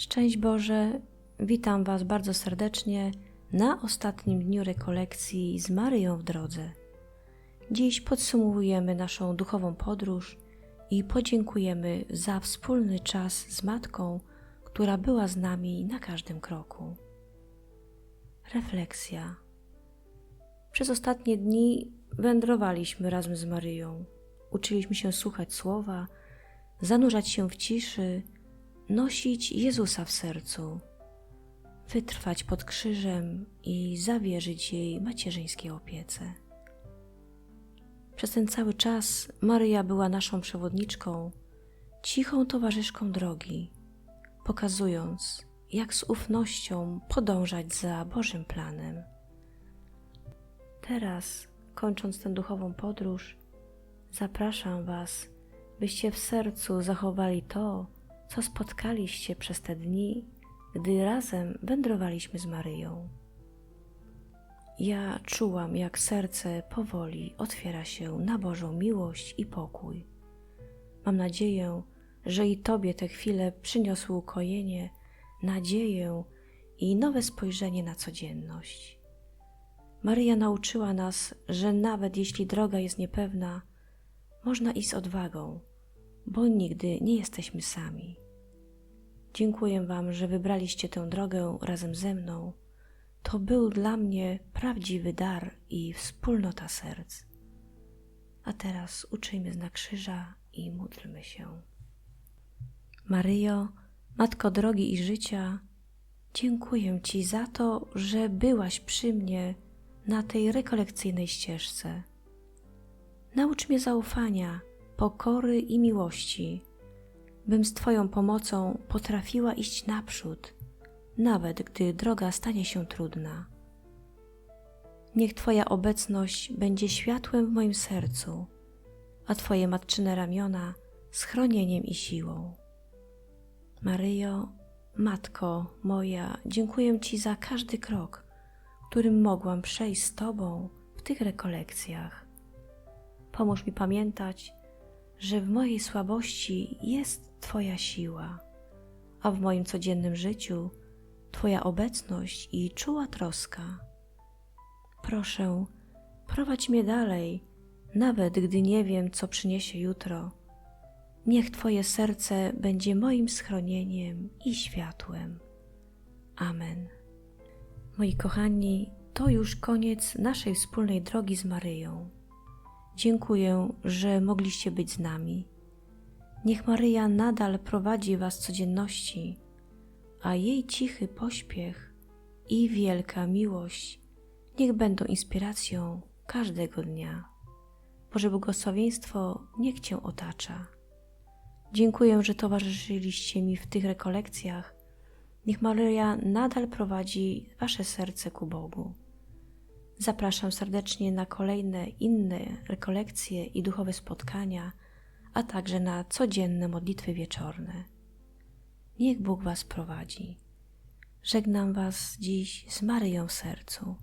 Szczęść Boże, witam Was bardzo serdecznie na ostatnim dniu rekolekcji z Maryją w drodze. Dziś podsumowujemy naszą duchową podróż i podziękujemy za wspólny czas z Matką, która była z nami na każdym kroku. Refleksja. Przez ostatnie dni wędrowaliśmy razem z Maryją. Uczyliśmy się słuchać słowa, zanurzać się w ciszy, nosić Jezusa w sercu, wytrwać pod krzyżem i zawierzyć jej macierzyńskiej opiece. Przez ten cały czas Maryja była naszą przewodniczką, cichą towarzyszką drogi, pokazując, jak z ufnością podążać za Bożym planem. Teraz, kończąc tę duchową podróż, zapraszam Was, byście w sercu zachowali to, co spotkaliście przez te dni, gdy razem wędrowaliśmy z Maryją. Ja czułam, jak serce powoli otwiera się na Bożą miłość i pokój. Mam nadzieję, że i Tobie te chwile przyniosły ukojenie, nadzieję i nowe spojrzenie na codzienność. Maryja nauczyła nas, że nawet jeśli droga jest niepewna, można iść z odwagą, bo nigdy nie jesteśmy sami. Dziękuję Wam, że wybraliście tę drogę razem ze mną. To był dla mnie prawdziwy dar i wspólnota serc. A teraz uczyjmy znak krzyża i módlmy się. Maryjo, Matko drogi i życia, dziękuję Ci za to, że byłaś przy mnie na tej rekolekcyjnej ścieżce. Naucz mnie zaufania, pokory i miłości, bym z Twoją pomocą potrafiła iść naprzód, nawet gdy droga stanie się trudna. Niech Twoja obecność będzie światłem w moim sercu, a Twoje matczyne ramiona schronieniem i siłą. Maryjo, Matko moja, dziękuję Ci za każdy krok, którym mogłam przejść z Tobą w tych rekolekcjach. Pomóż mi pamiętać, że w mojej słabości jest Twoja siła, a w moim codziennym życiu Twoja obecność i czuła troska. Proszę, prowadź mnie dalej, nawet gdy nie wiem, co przyniesie jutro. Niech Twoje serce będzie moim schronieniem i światłem. Amen. Moi kochani, to już koniec naszej wspólnej drogi z Maryją. Dziękuję, że mogliście być z nami. Niech Maryja nadal prowadzi Was codzienności, a jej cichy pośpiech i wielka miłość niech będą inspiracją każdego dnia. Boże błogosławieństwo niech Cię otacza. Dziękuję, że towarzyszyliście mi w tych rekolekcjach. Niech Maryja nadal prowadzi Wasze serce ku Bogu. Zapraszam serdecznie na kolejne inne rekolekcje i duchowe spotkania, a także na codzienne modlitwy wieczorne. Niech Bóg Was prowadzi. Żegnam Was dziś z Maryją w sercu.